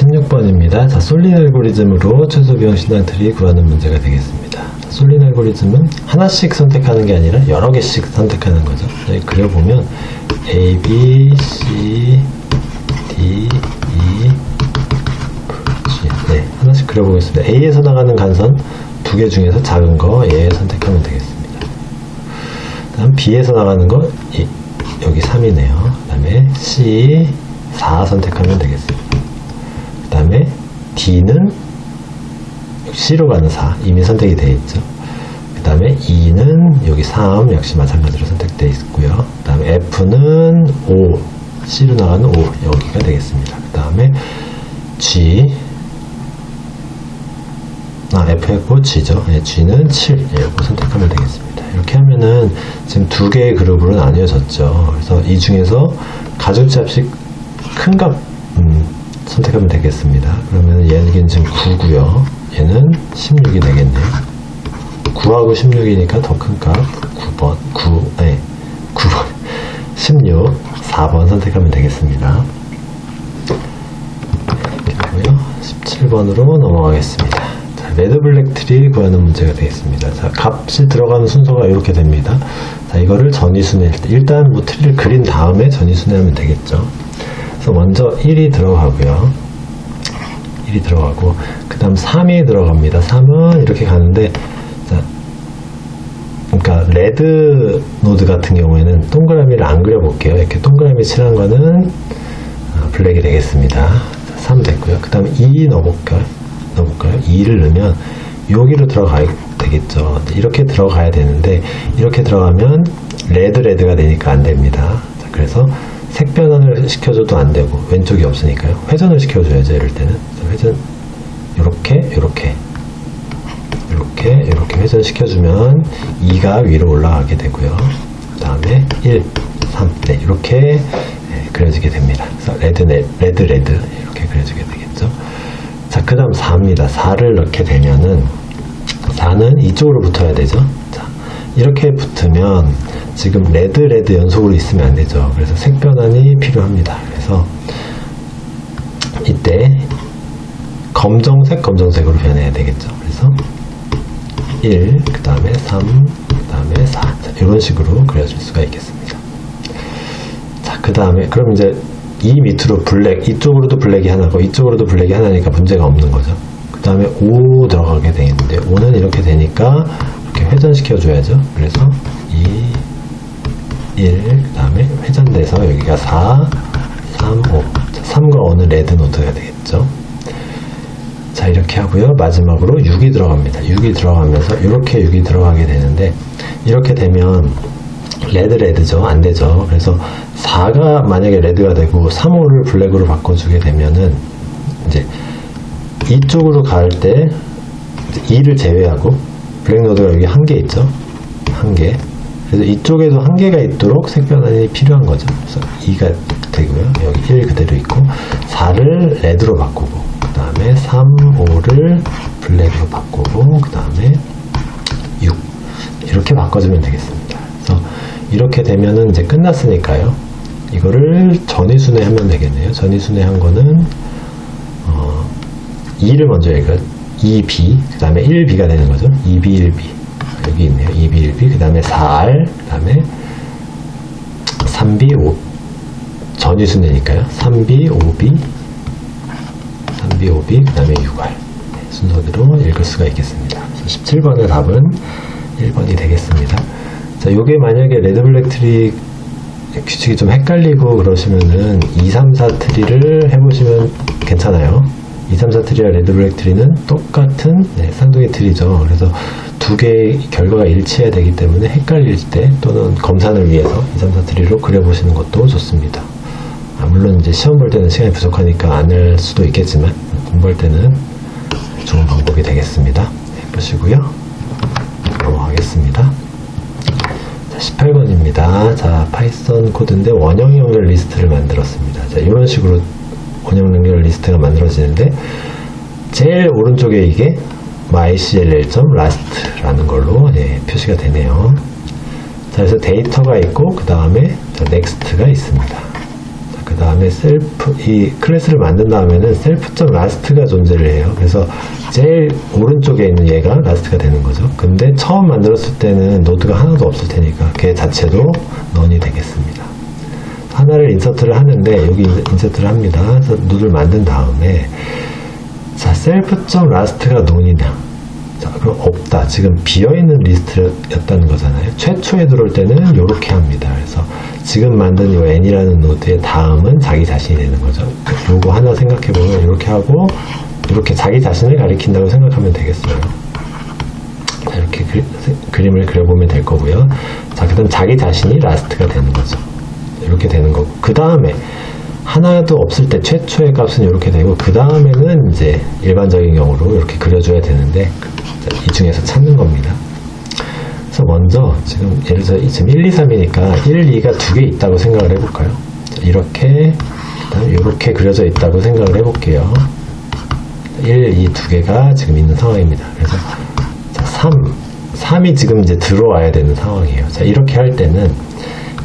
16번입니다. 자, 솔린 알고리즘으로 최소 비용 신당 트리 구하는 문제가 되겠습니다. 자, 솔린 알고리즘은 하나씩 선택하는 게 아니라 여러 개씩 선택하는 거죠. 여기 그려보면 A, B, C, D, E, F, G. 네, 하나씩 그려보겠습니다. A에서 나가는 간선 두 개 중에서 작은 거얘 선택하면 되겠습니다. 다음 B에서 나가는 거 이, 여기 3이네요. 그 다음에 C 4 선택하면 되겠습니다. 그 다음에 D는 C로 가는 4 이미 선택이 되어 있죠. 그 다음에 E는 여기 3 역시 마찬가지로 선택되어 있고요. 그 다음에 F는 5 C로 나가는 5 여기가 되겠습니다. 그 다음에 G 아, F했고 G죠. 네, G는 7. 예, 이거 선택하면 되겠습니다. 이렇게 하면은 지금 두 개의 그룹으로 나뉘어졌죠. 그래서 이 중에서 가중치 합식 큰 값, 음, 선택하면 되겠습니다. 그러면 얘는 지금 9고요 얘는 16이 되겠네요. 9하고 16이니까 더 큰 값, 9번, 9, 네, 9번, 16, 4번 선택하면 되겠습니다. 하고요. 17번으로 넘어가겠습니다. 자, 레드 블랙 트리 구하는 문제가 되겠습니다. 자, 값이 들어가는 순서가 이렇게 됩니다. 자, 이거를 전이순회, 일단 뭐 트리를 그린 다음에 전이순회 하면 되겠죠. 그래서 먼저 1이 들어가고요. 1이 들어가고, 그 다음 3이 들어갑니다. 3은 이렇게 가는데, 자, 그러니까 레드 노드 같은 경우에는 동그라미를 안 그려볼게요. 이렇게 동그라미 칠한 거는 어, 블랙이 되겠습니다. 자, 3 됐고요. 그 다음에 2 넣어볼까요? 넣어볼까요? 2를 넣으면 여기로 들어가야 되겠죠. 이렇게 들어가야 되는데 이렇게 들어가면 레드 레드가 되니까 안 됩니다. 자, 그래서 색 변환을 시켜줘도 안 되고 왼쪽이 없으니까요. 회전을 시켜줘야죠. 이럴 때는 자, 회전 이렇게 이렇게 이렇게 이렇게 회전 시켜주면 2가 위로 올라가게 되고요. 그 다음에 1, 3, 네, 이렇게 네, 그려지게 됩니다. 그래서 레드, 네, 레드, 레드 이렇게 그려지게 되겠죠. 자, 그 다음 4입니다. 4를 넣게 되면은 4는 이쪽으로 붙어야 되죠. 자, 이렇게 붙으면 지금 레드, 레드 연속으로 있으면 안 되죠. 그래서 색 변환이 필요합니다. 그래서 이때 검정색, 검정색으로 변해야 되겠죠. 그래서 1, 그 다음에 3, 그 다음에 4. 자, 이런 식으로 그려줄 수가 있겠습니다. 자, 그 다음에, 그럼 이제 이 밑으로 블랙, 이쪽으로도 블랙이 하나고, 이쪽으로도 블랙이 하나니까 문제가 없는 거죠. 그 다음에 5 들어가게 되겠는데, 5는 이렇게 되니까, 회전시켜 줘야죠. 그래서 2, 1, 그 다음에 회전돼서 여기가 4, 3, 5. 자, 3과 5는 레드 노트가 되겠죠. 자 이렇게 하고요 마지막으로 6이 들어갑니다 6이 들어가면서 이렇게 6이 들어가게 되는데 이렇게 되면 레드 레드죠 안 되죠 그래서 4가 만약에 레드가 되고 3, 5를 블랙으로 바꿔주게 되면은 이제 이쪽으로 갈 때 2를 제외하고 블랙 노드가 여기 한 개 있죠 한 개 그래서 이쪽에도 한 개가 있도록 색 변환이 필요한 거죠 그래서 2가 되고요 여기 1 그대로 있고 4를 레드로 바꾸고 그 다음에 3, 5를 블랙으로 바꾸고 그 다음에 6 이렇게 바꿔주면 되겠습니다. 그래서 이렇게 되면은 이제 끝났으니까요. 이거를 전이순회 하면 되겠네요. 전이순회 한 거는 어, 2를 먼저 얘기가 2B 그 다음에 1B가 되는 거죠. 2B, 1B 여기 있네요. 2B, 1B 그 다음에 4R 그 다음에 3B, 5 전이순회니까요. 3B, 5B 3B, 5B, 그 다음에 6R 순서대로 읽을 수가 있겠습니다. 그래서 17번의 답은 1번이 되겠습니다. 자, 요게 만약에 레드 블랙 트리 규칙이 좀 헷갈리고 그러시면은 2, 3, 4 트리를 해보시면 괜찮아요. 2, 3, 4 트리와 레드 블랙 트리는 똑같은 네, 쌍둥이 트리죠. 그래서 두 개의 결과가 일치해야 되기 때문에 헷갈릴 때 또는 검산을 위해서 2, 3, 4 트리로 그려보시는 것도 좋습니다. 아, 물론 이제 시험 볼 때는 시간이 부족하니까 안 할 수도 있겠지만 공부할 때는 좋은 방법이 되겠습니다. 네, 보시고요. 넘어가겠습니다. 자, 18번입니다. 자, 파이썬 코드인데 원형 연결 리스트를 만들었습니다. 자, 이런 식으로 원형 연결 리스트가 만들어지는데 제일 오른쪽에 이게 mycll.last라는 걸로 예, 표시가 되네요. 자, 그래서 데이터가 있고 그 다음에 next가 있습니다. 그 다음에 셀프, 이 클래스를 만든 다음에는 셀프.last가 존재를 해요. 그래서 제일 오른쪽에 있는 얘가 last가 되는 거죠. 근데 처음 만들었을 때는 노드가 하나도 없을 테니까 걔 자체도 넌이 되겠습니다. 하나를 인서트를 하는데 여기 인서트를 합니다. 그래서 노드를 만든 다음에 자 셀프.last가 논이냐? 자 그럼 없다. 지금 비어있는 리스트였다는 거잖아요. 최초에 들어올 때는 이렇게 합니다. 그래서 지금 만든 이 n이라는 노드의 다음은 자기 자신이 되는 거죠. 요거 하나 생각해 보면 이렇게 하고 이렇게 자기 자신을 가리킨다고 생각하면 되겠어요. 자, 이렇게 그리, 림을 그려보면 될 거고요. 자 그다음 자기 자신이 라스트가 되는 거죠 이렇게 되는 거고 그 다음에 하나도 없을 때 최초의 값은 이렇게 되고 그 다음에는 이제 일반적인 경우로 이렇게 그려줘야 되는데 이 중에서 찾는 겁니다. 그래서 먼저 지금 예를 들어 지금 1, 2, 3이니까 1, 2가 두 개 있다고 생각을 해볼까요? 자, 이렇게 이렇게 그려져 있다고 생각을 해볼게요. 1, 2 두 개가 지금 있는 상황입니다. 그래서 자, 3, 3이 지금 이제 들어와야 되는 상황이에요. 자 이렇게 할 때는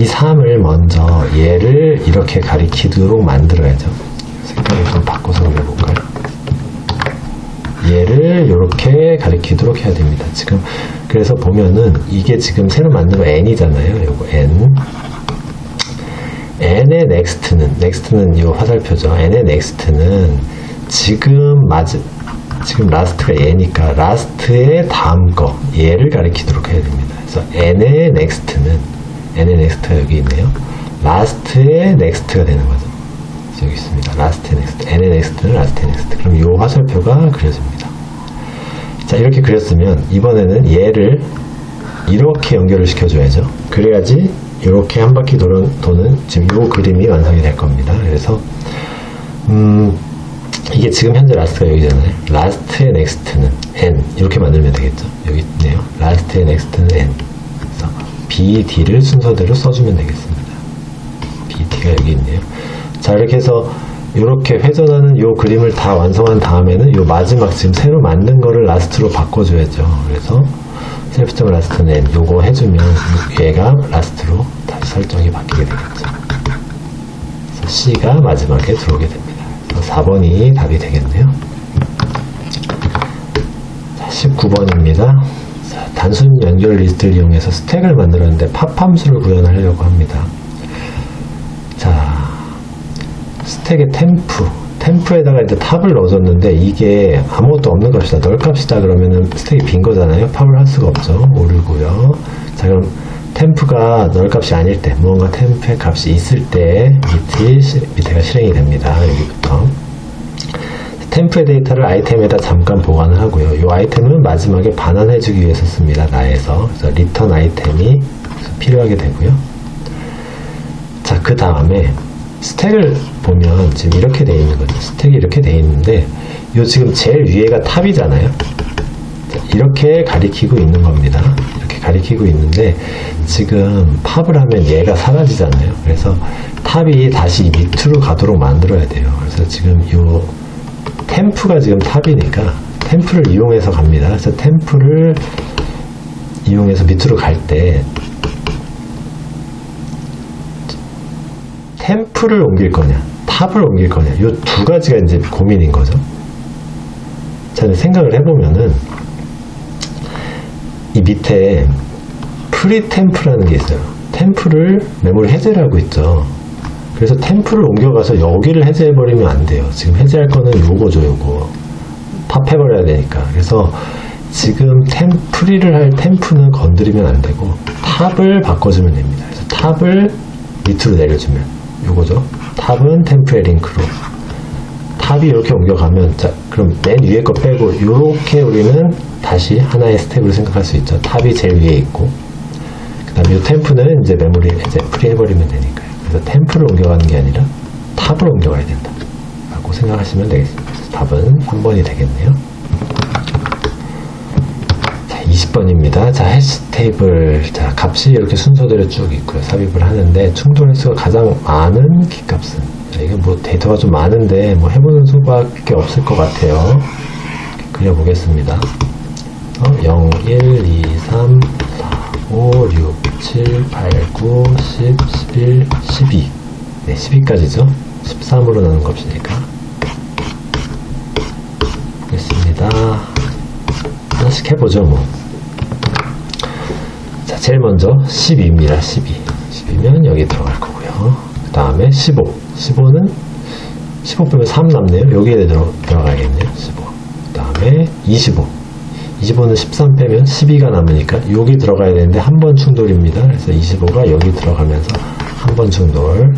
이 3을 먼저 얘를 이렇게 가리키도록 만들어야죠. 색깔을 좀 바꿔서 그려볼까요? 얘를 이렇게 가리키도록 해야 됩니다. 지금 그래서 보면은 이게 지금 새로 만든 거 n이잖아요. 요거 n n의 next는 next는 이 화살표죠. n의 next는 지금 맞 지금 라스트가 얘니까 라스트의 다음 거 얘를 가리키도록 해야 됩니다. 그래서 n의 next는 n의 next가 여기 있네요. 라스트의 next가 되는 거죠. 여기 있습니다. 넥스트, n의 넥스트는 라스트 넥스트. 그럼 이 화살표가 그려집니다. 자, 이렇게 그렸으면 이번에는 얘를 이렇게 연결을 시켜줘야죠. 그래야지 이렇게 한 바퀴 도는, 도는 지금 이 그림이 완성이 될 겁니다. 그래서 음, 이게 지금 현재 라스트가 여기잖아요. 라스트의 넥스트는 n 이렇게 만들면 되겠죠. 여기 있네요. 라스트의 넥스트는 n. b, d를 순서대로 써주면 되겠습니다. b, d가 여기 있네요. 자 이렇게 해서 이렇게 회전하는 이 그림을 다 완성한 다음에는 이 마지막 지금 새로 만든 거를 라스트로 바꿔줘야죠. 그래서 셀프점 라스트는 n 요거 해주면 얘가 라스트로 다시 설정이 바뀌게 되겠죠. 그래서 C가 마지막에 들어오게 됩니다. 그래서 4번이 답이 되겠네요. 자, 19번입니다. 자, 단순 연결 리스트를 이용해서 스택을 만들었는데 팝 함수를 구현하려고 합니다. 자, 스택의 템프. 템프에다가 이제 탑을 넣어줬는데 이게 아무것도 없는 값이다. 널 값이다. 그러면은 스택이 빈 거잖아요. 팝을 할 수가 없죠. 오르고요. 자 그럼 템프가 널 값이 아닐 때 무언가 템프의 값이 있을 때 밑이, 밑에가 실행이 됩니다. 여기부터 템프의 데이터를 아이템에다 잠깐 보관을 하고요 이 아이템은 마지막에 반환해주기 위해서 씁니다 나에서 그래서 리턴 아이템이 필요하게 되고요 자 그 다음에 스택을 보면 지금 이렇게 되어 있는 거죠. 스택이 이렇게 되어 있는데 요 지금 제일 위에가 탑이잖아요. 이렇게 가리키고 있는 겁니다. 이렇게 가리키고 있는데 지금 팝을 하면 얘가 사라지잖아요. 그래서 탑이 다시 밑으로 가도록 만들어야 돼요. 그래서 지금 요 템프가 지금 탑이니까 템프를 이용해서 갑니다. 그래서 템프를 이용해서 밑으로 갈 때 템플을 옮길 거냐, 탑을 옮길 거냐, 이 두 가지가 이제 고민인 거죠. 저는 생각을 해보면은, 이 밑에 프리템플라는 게 있어요. 템플을 메모리 해제를 하고 있죠. 그래서 템플을 옮겨가서 여기를 해제해버리면 안 돼요. 지금 해제할 거는 요거죠, 요거. 팝해버려야 되니까. 그래서 지금 템, 프리를 할 템프는 건드리면 안 되고, 탑을 바꿔주면 됩니다. 그래서 탑을 밑으로 내려주면. 요거죠. 탑은 템프의 링크로. 탑이 이렇게 옮겨가면, 자, 그럼 맨 위에 거 빼고, 이렇게 우리는 다시 하나의 스텝으로 생각할 수 있죠. 탑이 제일 위에 있고, 그 다음에 이 템프는 이제 메모리 이제 프리 해버리면 되니까요. 그래서 템프를 옮겨가는 게 아니라 탑을 옮겨가야 된다. 라고 생각하시면 되겠습니다. 답은 3번이 되겠네요. 20번입니다. 자, 해시 테이블. 자, 값이 이렇게 순서대로 쭉 있고요. 삽입을 하는데 충돌 횟수가 가장 많은 키값은 자, 이게 뭐 데이터가 좀 많은데 뭐 해보는 수밖에 없을 것 같아요. 그려보겠습니다. 어, 0, 1, 2, 3, 4, 5, 6, 7, 8, 9, 10, 11, 12. 네, 12까지죠. 13으로 나눈 값이니까. 보겠습니다. 하나씩 해보죠, 뭐. 자, 제일 먼저 12입니다. 12. 12면 여기 들어갈 거고요. 그 다음에 15. 15는 15 빼면 3 남네요. 여기에 들어, 들어가야겠네요. 15. 그 다음에 25. 25는 13 빼면 12가 남으니까 여기 들어가야 되는데 한 번 충돌입니다. 그래서 25가 여기 들어가면서 한 번 충돌.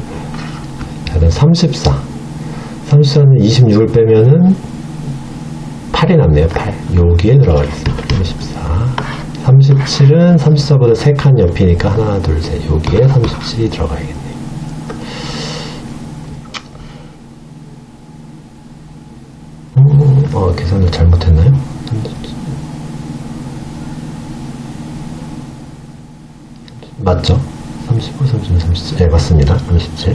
자, 그다음 34. 34는 26을 빼면은 8이 남네요. 8. 여기에 들어가겠습니다. 34. 37은 34보다 3칸 옆이니까 하나, 둘, 셋. 여기에 37이 들어가야겠네요. 음, 어, 계산을 잘못했나요? 37. 맞죠? 35, 36, 37. 네, 맞습니다. 37.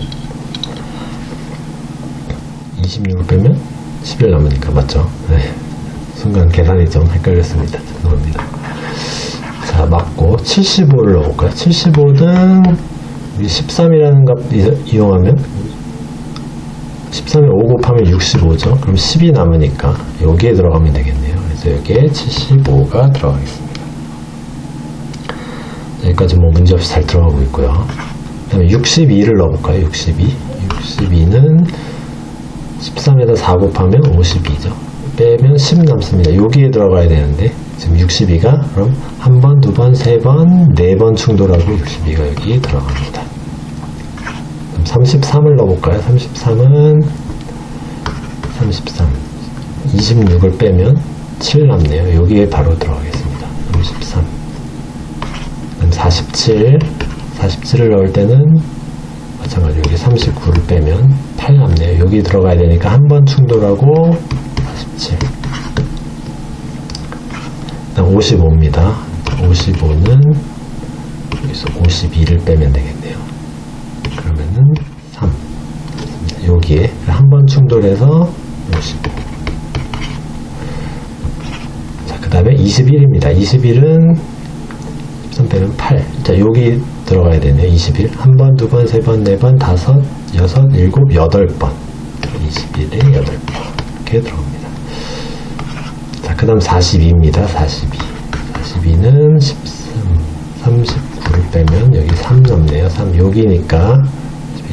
26을 빼면 11 남으니까 맞죠? 네. 순간 계산이 좀 헷갈렸습니다. 죄송합니다. 자, 맞고 75를 넣어볼까요? 75는 13이라는 값 이- 이용하면 13에 5 곱하면 65죠. 그럼 10이 남으니까 여기에 들어가면 되겠네요. 그래서 여기에 75가 들어가겠습니다. 여기까지 뭐 문제없이 잘 들어가고 있고요. 그 다음에 62를 넣어볼까요? 62. 62는 13에다 4 곱하면 52죠. 빼면 10 남습니다. 여기에 들어가야 되는데 지금 62가 그럼 한 번, 두 번, 세 번, 네 번 충돌하고 62가 여기 들어갑니다. 그럼 33을 넣어볼까요? 33은 33 26을 빼면 7 남네요. 여기에 바로 들어가겠습니다. 33 그럼 47 47을 넣을 때는 마찬가지로 여기 39를 빼면 8 남네요. 여기 들어가야 되니까 한 번 충돌하고 47 그다음 55입니다. 55는 여기서 52를 빼면 되겠네요. 그러면은 3 여기에 한 번 충돌해서 55 자, 그 다음에 21입니다. 21은 13 빼면 8. 자, 여기 들어가야 되네요. 21. 한 번, 두 번, 세 번, 네 번, 다섯, 여섯, 일곱, 여덟 번. 21에 여덟 번. 이렇게 들어갑니다. 자, 그 다음 42입니다. 42. 42는 13, 39를 빼면 여기 3 남네요. 3. 여기니까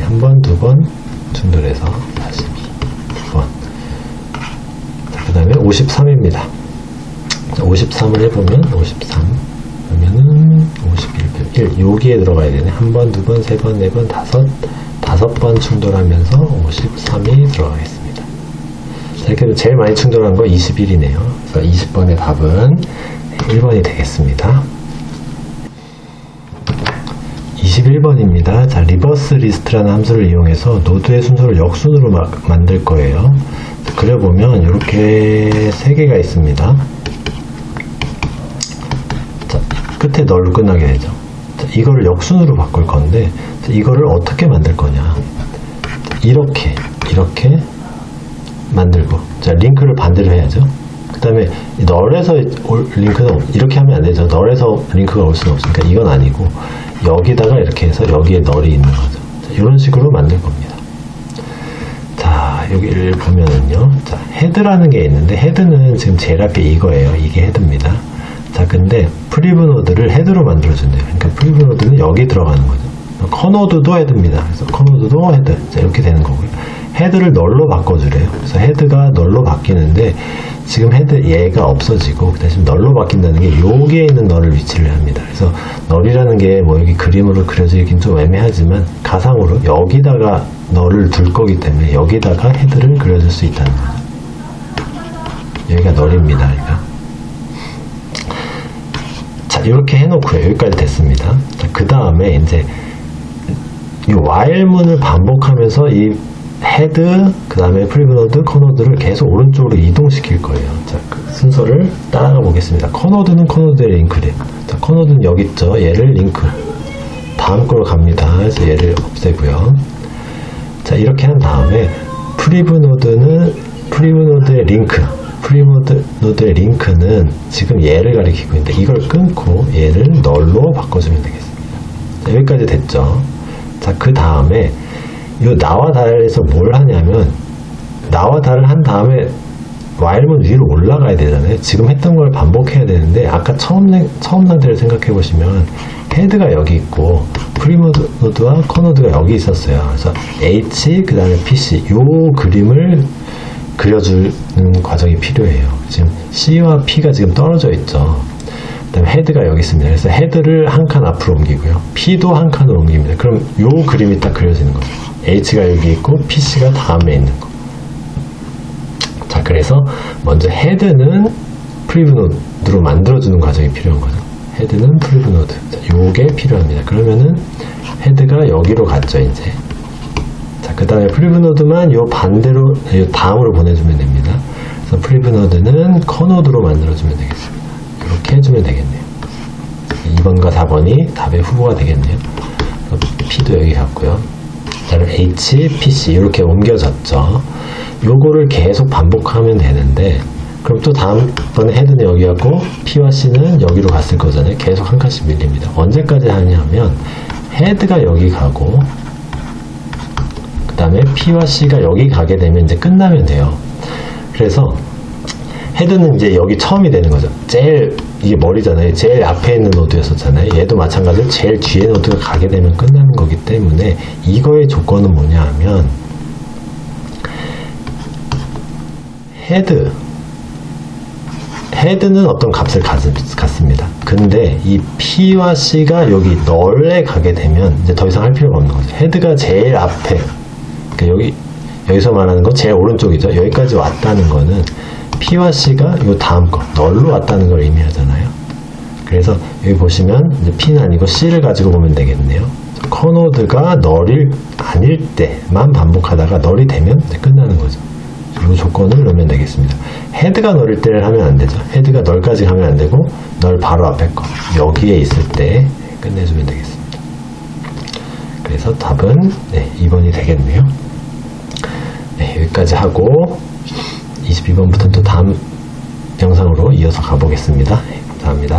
한 번, 두 번 충돌해서 42. 두 번. 자, 그 다음에 53입니다. 53을 해보면 53 그러면은 51, 1 여기에 들어가야 되네 한 번, 두 번, 세 번, 네 번, 다섯 다섯 번 충돌하면서 53이 들어가겠습니다 자 이렇게 해서 제일 많이 충돌한 거 21이네요 그래서 20번의 답은 1번이 되겠습니다 21번입니다. 자, 리버스 리스트라는 함수를 이용해서 노드의 순서를 역순으로 마- 만들 거예요. 그려보면 이렇게 세 개가 있습니다. 자, 끝에 널 끝나게 되죠. 자, 이거를 역순으로 바꿀 건데 자, 이거를 어떻게 만들 거냐? 이렇게 이렇게 만들고 자 링크를 반대로 해야죠. 그 다음에 널에서 올 링크는 없- 이렇게 하면 안 되죠. 널에서 링크가 올 수는 없으니까 이건 아니고 여기다가 이렇게 해서 여기에 널이 있는 거죠. 자, 이런 식으로 만들 겁니다. 자 여기를 보면은요. 자 헤드라는 게 있는데 헤드는 지금 제일 앞에 이거예요. 이게 헤드입니다. 자 근데 프리브 노드를 헤드로 만들어준대요. 그러니까 프리브 노드는 여기 들어가는 거죠. 커노드도 헤드입니다. 그래서 커노드도 헤드. 자, 이렇게 되는 거고요. 헤드를 널로 바꿔주래요. 그래서 헤드가 널로 바뀌는데 지금 헤드 얘가 없어지고 그 대신 널로 바뀐다는 게 여기에 있는 널을 위치를 합니다. 그래서 널이라는 게 뭐 여기 그림으로 그려지긴 좀 애매하지만 가상으로 여기다가 널을 둘 거기 때문에 여기다가 헤드를 그려줄 수 있다는 거죠. 여기가 널입니다. 그러니까. 자, 이렇게 해놓고요. 여기까지 됐습니다. 그 다음에 이제 이 while문을 반복하면서 이 헤드, 그 다음에 프리브노드, 커노드를 계속 오른쪽으로 이동시킬 거예요. 자, 그 순서를 따라가 보겠습니다. 커노드는 커노드의 링크래. 자, 커노드는 여기 있죠. 얘를 링크. 다음 걸로 갑니다. 그래서 얘를 없애고요. 자, 이렇게 한 다음에 프리브노드는 프리브노드의 링크. 프리브노드의 링크는 지금 얘를 가리키고 있는데 이걸 끊고 얘를 널로 바꿔주면 되겠습니다. 자, 여기까지 됐죠. 자, 그 다음에 이 나와 달에서 뭘 하냐면 나와 달을 한 다음에 while문 위로 올라가야 되잖아요. 지금 했던 걸 반복해야 되는데 아까 처음 생- 처음 상태를 생각해 보시면 헤드가 여기 있고 프리모드와 커노드가 여기 있었어요. 그래서 H 그 다음에 PC 요 그림을 그려주는 과정이 필요해요. 지금 C와 P가 지금 떨어져 있죠. 그다음에 헤드가 여기 있습니다. 그래서 헤드를 한 칸 앞으로 옮기고요. P도 한 칸으로 옮깁니다. 그럼 요 그림이 딱 그려지는 거죠. H가 여기 있고 PC가 다음에 있는 거. 자, 그래서 먼저 헤드는 프리브노드로 만들어주는 과정이 필요한 거죠. 헤드는 프리브노드. 자, 요게 필요합니다. 그러면은 헤드가 여기로 갔죠, 이제. 자, 그 다음에 프리브노드만 요 반대로, 요 다음으로 보내주면 됩니다. 그래서 프리브노드는 커노드로 만들어주면 되겠습니다. 이렇게 해주면 되겠네요. 2번과 4번이 답의 후보가 되겠네요. P도 여기 갔고요. 그다음에 H, PC 이렇게 옮겨졌죠. 요거를 계속 반복하면 되는데 그럼 또 다음번에 헤드는 여기 갔고 P와 C는 여기로 갔을 거잖아요. 계속 한 칸씩 밀립니다. 언제까지 하냐면 헤드가 여기 가고 그 다음에 P와 C가 여기 가게 되면 이제 끝나면 돼요. 그래서 헤드는 이제 여기 처음이 되는 거죠. 제일 이게 머리잖아요. 제일 앞에 있는 노드였었잖아요. 얘도 마찬가지로 제일 뒤에 노드가 가게 되면 끝나는 거기 때문에 이거의 조건은 뭐냐 하면 헤드 헤드는 어떤 값을 갖습니다. 근데 이 P와 C가 여기 널에 가게 되면 이제 더 이상 할 필요가 없는 거죠. 헤드가 제일 앞에 그러니까 여기 여기서 말하는 건 제일 오른쪽이죠. 여기까지 왔다는 거는 P와 C가 요 다음 거 널로 왔다는 걸 의미하잖아요. 그래서 여기 보시면 이제 P는 아니고 C를 가지고 보면 되겠네요. 커노드가 널이 아닐 때만 반복하다가 널이 되면 끝나는 거죠. 이 조건을 넣으면 되겠습니다. 헤드가 널일 때를 하면 안 되죠. 헤드가 널까지 하면 안 되고 널 바로 앞에 거 여기에 있을 때 끝내주면 되겠습니다. 그래서 답은 네, 2번이 되겠네요. 네, 여기까지 하고 22번부터는 또 다음 영상으로 이어서 가보겠습니다. 네, 감사합니다.